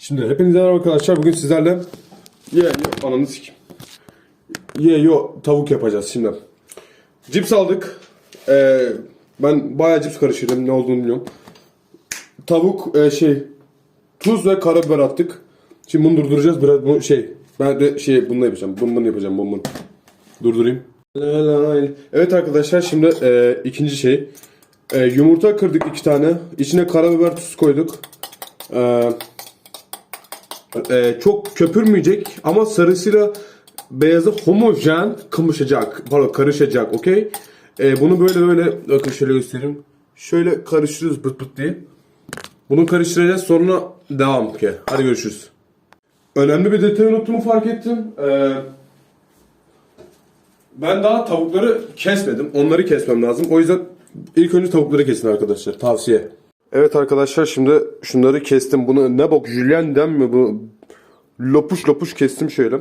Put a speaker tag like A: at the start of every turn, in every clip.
A: Şimdi hepinize merhaba arkadaşlar. Bugün sizlerle ye yo ananı sikim. Ye yo tavuk yapacağız şimdi. Cips aldık. Ee, ben bayağı cips karıştırdım ne olduğunu bilmiyorum. Tavuk e, şey tuz ve karabiber attık. Şimdi bunu durduracağız biraz bu şey. Ben de şey bunu yapacağım. Bunu bunu yapacağım. Bunu bunu. Durdurayım. Evet arkadaşlar şimdi e, ikinci şey. E, yumurta kırdık iki tane. İçine karabiber tuz koyduk. Eee e, çok köpürmeyecek ama sarısıyla beyazı homojen kımışacak. Pardon karışacak okey. E, bunu böyle böyle bakın şöyle göstereyim. Şöyle karıştırıyoruz bıt bıt diye. Bunu karıştıracağız sonra devam ki. Hadi görüşürüz. Önemli bir detay unuttuğumu fark ettim. Ee, ben daha tavukları kesmedim. Onları kesmem lazım. O yüzden ilk önce tavukları kesin arkadaşlar. Tavsiye. Evet arkadaşlar şimdi şunları kestim. Bunu ne bok Julien'den mi bu? Lopuş lopuş kestim şöyle.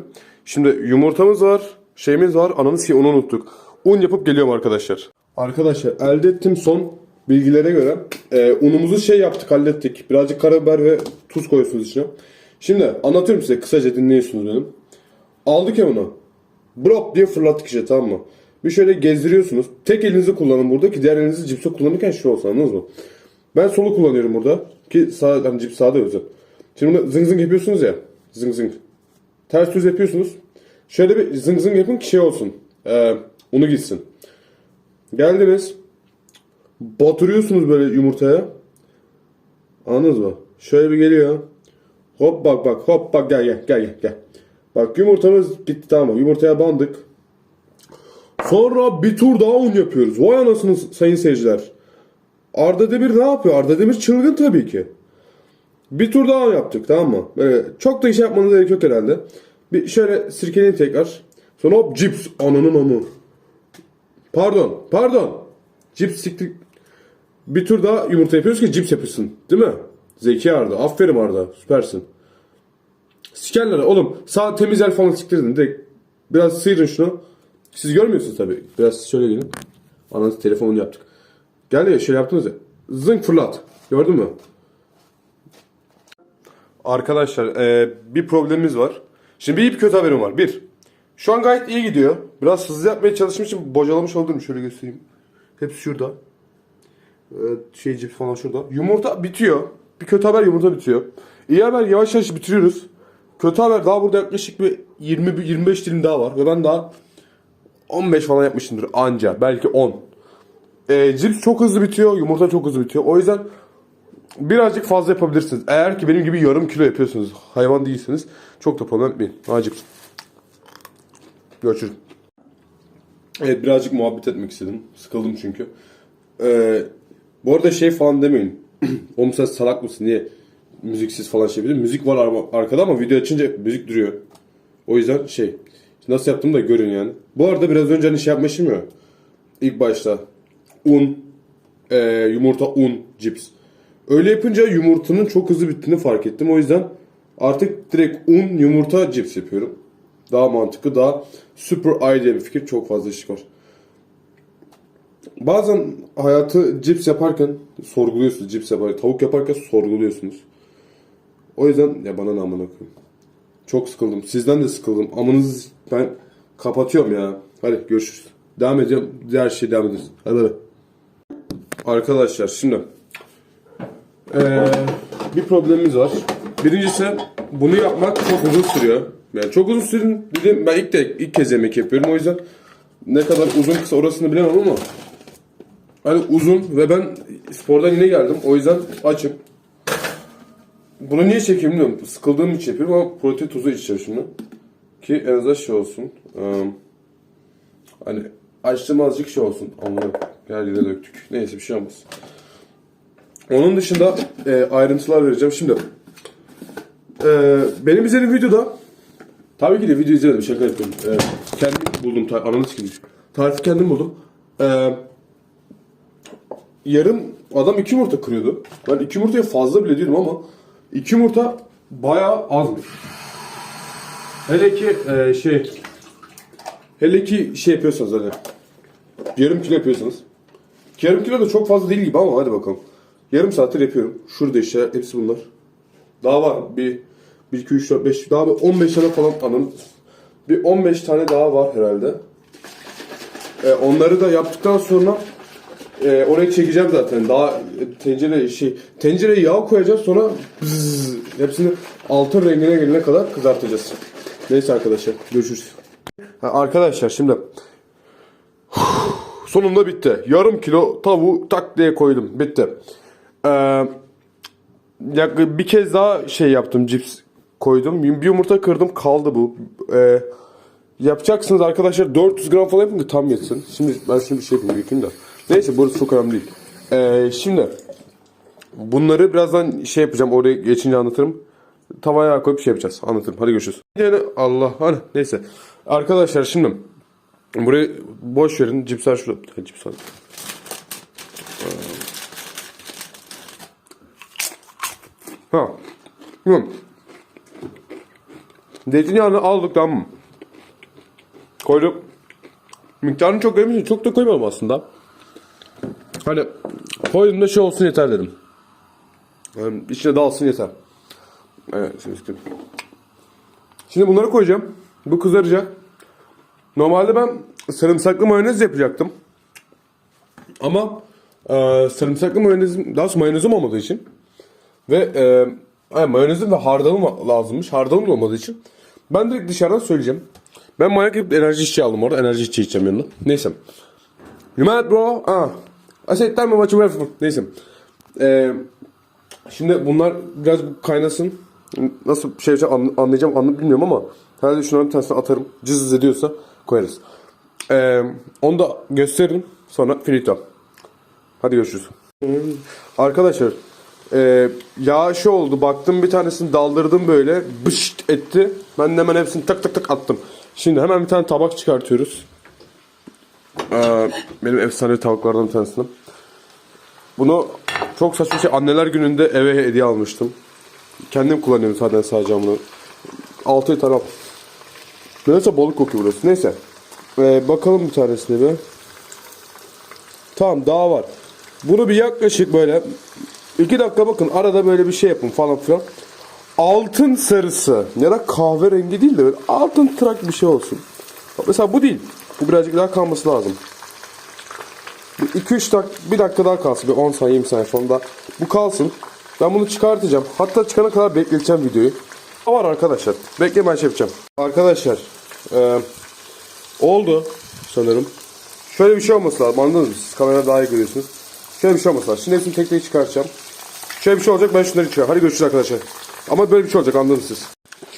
A: Şimdi yumurtamız var. Şeyimiz var. Ananı ki onu unuttuk. Un yapıp geliyorum arkadaşlar. Arkadaşlar elde ettim son bilgilere göre. e, unumuzu şey yaptık hallettik. Birazcık karabiber ve tuz koyuyorsunuz içine. Şimdi anlatıyorum size kısaca dinliyorsunuz benim. Aldık ya bunu. Brop diye fırlattık işte tamam mı? Bir şöyle gezdiriyorsunuz. Tek elinizi kullanın burada ki diğer elinizi cipse kullanırken şu olsa anladınız mı? Ben solu kullanıyorum burada. Ki sağ, hani cips sağda özel. Şimdi bunu zıng zıng yapıyorsunuz ya. Zıng zıng. Ters düz yapıyorsunuz. Şöyle bir zıng zıng yapın ki şey olsun. Ee, unu gitsin. Geldiniz. Batırıyorsunuz böyle yumurtaya. Anladınız mı? Şöyle bir geliyor. Hop bak bak hop bak gel gel gel gel. Bak yumurtamız bitti tamam? Yumurtaya bandık. Sonra bir tur daha un yapıyoruz. Vay anasını sayın seyirciler. Arda Demir ne yapıyor? Arda Demir çılgın tabii ki. Bir tur daha yaptık tamam mı? Böyle çok da iş yapmanız gerek yok herhalde. Bir şöyle sirkeleyin tekrar. Sonra hop cips ananın amı. Pardon pardon. Cips siktik. Bir tur daha yumurta yapıyoruz ki cips yapılsın. Değil mi? Zeki Arda. Aferin Arda. Süpersin. Sikerler oğlum. Sağ temiz yer falan siktirdin. Direkt biraz sıyırın şunu. Siz görmüyorsunuz tabii. Biraz şöyle gelin. Ananız telefonunu yaptık. Geldi ya şey yaptınız ya. Zınk fırlat. Gördün mü? Arkadaşlar e, bir problemimiz var. Şimdi bir kötü haberim var. Bir. Şu an gayet iyi gidiyor. Biraz hızlı yapmaya çalıştığım için bocalamış oldum. Şöyle göstereyim. Hepsi şurada. E, şey cips falan şurada. Yumurta bitiyor. Bir kötü haber yumurta bitiyor. İyi haber yavaş yavaş bitiriyoruz. Kötü haber daha burada yaklaşık bir 20-25 dilim daha var. Ve ben daha 15 falan yapmışımdır anca. Belki 10. E, cips çok hızlı bitiyor. Yumurta çok hızlı bitiyor. O yüzden birazcık fazla yapabilirsiniz. Eğer ki benim gibi yarım kilo yapıyorsunuz. Hayvan değilsiniz. Çok da problem etmeyin. Cips. Görüşürüz. Evet birazcık muhabbet etmek istedim. Sıkıldım çünkü. Ee, bu arada şey falan demeyin. Oğlum sen salak mısın diye müziksiz falan şey yapıyor. Müzik var ar- arkada ama video açınca müzik duruyor. O yüzden şey nasıl yaptığımı da görün yani. Bu arada biraz önce hani şey yapmışım ya. İlk başta un, e, yumurta, un, cips. Öyle yapınca yumurtanın çok hızlı bittiğini fark ettim. O yüzden artık direkt un, yumurta, cips yapıyorum. Daha mantıklı, daha super idea bir fikir. Çok fazla iş var. Bazen hayatı cips yaparken sorguluyorsunuz. Cips yaparken, tavuk yaparken sorguluyorsunuz. O yüzden ya bana ne amına koyayım. Çok sıkıldım. Sizden de sıkıldım. Amanız ben kapatıyorum ya. Hadi görüşürüz. Devam ediyorum. Diğer şey devam ederiz. Hadi hadi. Arkadaşlar şimdi ee, bir problemimiz var. Birincisi bunu yapmak çok uzun sürüyor. Yani çok uzun sürün dedim ben ilk de ilk kez yemek yapıyorum o yüzden ne kadar uzun kısa orasını bilemem ama hani uzun ve ben spordan yine geldim o yüzden açım. Bunu niye çekeyim bilmiyorum. Sıkıldığım için yapıyorum ama protein tozu içeceğim şimdi. Ki en azından şey olsun. Ee, hani açtığım azıcık şey olsun. Anladım. Gel yine döktük. Neyse bir şey olmaz. Onun dışında e, ayrıntılar vereceğim. Şimdi e, benim izlediğim videoda tabii ki de video izlemedim şaka yapıyorum. E, kendim buldum. Ta- Ananı sikeyim. Tarifi kendim buldum. E, yarım adam iki yumurta kırıyordu. Ben iki yumurtaya fazla bile diyordum ama iki yumurta bayağı azmış. Hele ki e, şey hele ki şey yapıyorsanız hani yarım kilo yapıyorsanız Yarım kilo da çok fazla değil gibi ama hadi bakalım. Yarım saattir yapıyorum. Şurada işte hepsi bunlar. Daha var. Bir, 1, 2, 3, 4, 5. Daha bir 15 tane falan anım. Bir 15 tane daha var herhalde. E, onları da yaptıktan sonra e, oraya çekeceğim zaten. Daha e, tencere şey tencereye yağ koyacağız sonra bzzz, hepsini altın rengine gelene kadar kızartacağız. Neyse arkadaşlar görüşürüz. Ha, arkadaşlar şimdi sonunda bitti. Yarım kilo tavuğu tak diye koydum. Bitti. Ee, bir kez daha şey yaptım cips koydum. Bir yumurta kırdım kaldı bu. Ee, yapacaksınız arkadaşlar 400 gram falan yapın ki tam yetsin. Şimdi ben şunu bir şey yapayım yıkayım da. Neyse burası çok önemli değil. Ee, şimdi bunları birazdan şey yapacağım oraya geçince anlatırım. Tavaya koyup şey yapacağız. Anlatırım. Hadi görüşürüz. Yani Allah hani neyse. Arkadaşlar şimdi burayı boş verin. Cipsler şurada. Ha. Ha. Hı. Zeytinyağını aldık tamam mı? Koyduk. Miktarını çok koymışım. Çok da koymadım aslında. Hani koydum da şey olsun yeter dedim. Yani içine dalsın yeter. Evet şimdi. Şimdi bunları koyacağım. Bu kızaracak. Normalde ben sarımsaklı mayonez yapacaktım. Ama e, sarımsaklı mayonezim, daha doğrusu mayonezim olmadığı için ve e, yani mayonezim ve hardalım lazımmış. Hardalım da olmadığı için ben direkt dışarıdan söyleyeceğim. Ben manyak yapıp enerji içeceği aldım orada. Enerji içeceği içeceğim yanına. Neyse. You mad bro? Ah. I said tell me what you want. Neyse. Ee, şimdi bunlar biraz kaynasın. Nasıl şey anlayacağım anlı bilmiyorum ama herhalde şunların bir tanesini atarım. Cız ediyorsa koyarız. Ee, onu da gösteririm. Sonra finito. Hadi görüşürüz. Arkadaşlar e, yağ oldu. Baktım bir tanesini daldırdım böyle. Bışt etti. Ben de hemen hepsini tak tak tak attım. Şimdi hemen bir tane tabak çıkartıyoruz. Ee, benim efsane tavuklardan bir tanesini. Bunu çok saçma bir şey anneler gününde eve hediye almıştım. Kendim kullanıyorum zaten sadece bunu. 6 tane Neyse balık kokuyor burası. Neyse. Ee, bakalım bir tanesine bir. Tamam daha var. Bunu bir yaklaşık böyle 2 dakika bakın arada böyle bir şey yapın falan filan. Altın sarısı ya da kahverengi değil de böyle altın tırak bir şey olsun. Mesela bu değil. Bu birazcık daha kalması lazım. 2-3 dakika, bir dakika daha kalsın. Bir 10 saniye 20 saniye falan da. Bu kalsın. Ben bunu çıkartacağım. Hatta çıkana kadar bekleteceğim videoyu. Var arkadaşlar. Bekleyin ben şey yapacağım. Arkadaşlar. Eee, oldu sanırım. Şöyle bir şey olması lazım. Anladınız mı? Siz kamerada daha iyi görüyorsunuz. Şöyle bir şey olması lazım. Şimdi hepsini tek tek çıkartacağım. Şöyle bir şey olacak ben şunları çıkarım. Hadi görüşürüz arkadaşlar. Ama böyle bir şey olacak anladınız siz.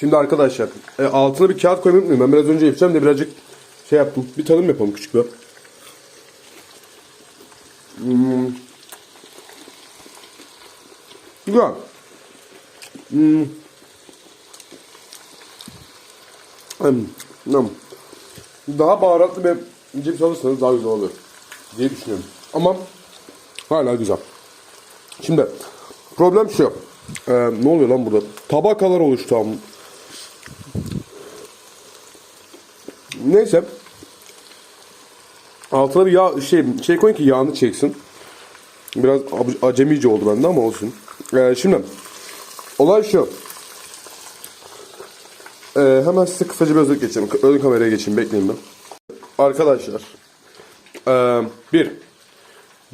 A: Şimdi arkadaşlar e, altına bir kağıt koymayı unutmayın. Ben biraz önce yapacağım da birazcık şey yaptım. Bir tadım yapalım küçük bir. Hmm. Güzel. Hmm. Hmm. Daha baharatlı bir cips alırsanız daha güzel olur diye düşünüyorum. Ama hala güzel. Şimdi problem şu. Ee, ne oluyor lan burada? Tabakalar oluştu ama. Neyse. Altına bir yağ şey şey koyun ki yağını çeksin. Biraz acemice oldu bende ama olsun. Ee, şimdi olay şu. Ee, hemen size kısaca bir özet geçeyim. Ön kameraya geçeyim bekleyin ben. Arkadaşlar. Ee, bir.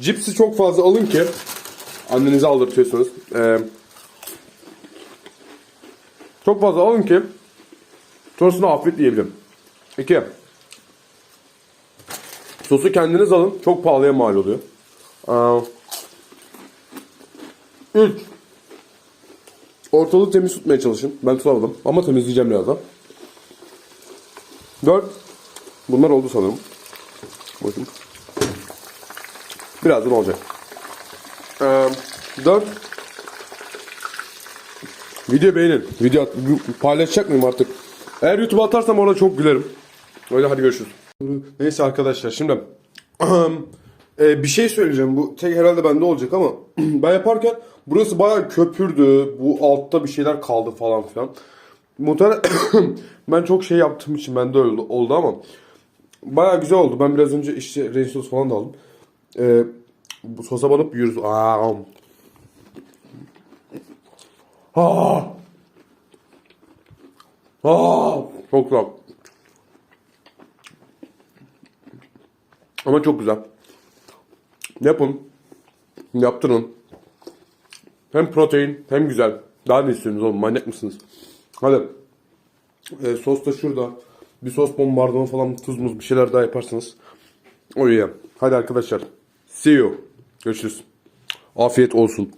A: Cipsi çok fazla alın ki annenize aldırtıyorsunuz. Ee, çok fazla alın ki sonrasında afiyet yiyebilin. İki. Sosu kendiniz alın. Çok pahalıya mal oluyor. Ee, üç. Ortalığı temiz tutmaya çalışın. Ben tutamadım ama temizleyeceğim birazdan. 4. Bunlar oldu sanırım. Bakın. Birazdan olacak. Ee, 4. Video beğenin. Video at- paylaşacak mıyım artık? Eğer YouTube'a atarsam orada çok gülerim. Öyle hadi görüşürüz. Neyse arkadaşlar şimdi e, bir şey söyleyeceğim. Bu tek herhalde bende olacak ama ben yaparken burası bayağı köpürdü. Bu altta bir şeyler kaldı falan filan. Muhtemelen ben çok şey yaptığım için bende öyle oldu ama bayağı güzel oldu. Ben biraz önce işte ranch sos falan da aldım. E, bu sosa banıp yiyoruz. Aa, Aa! Aa! Çok güzel. Ama çok güzel. Yapın. Yaptırın. Hem protein hem güzel. Daha ne istiyorsunuz oğlum manyak mısınız? Hadi. E, sos da şurada. Bir sos bombardımanı falan tuz muz bir şeyler daha yaparsınız. O iyi. Hadi arkadaşlar. See you. Görüşürüz. Afiyet olsun.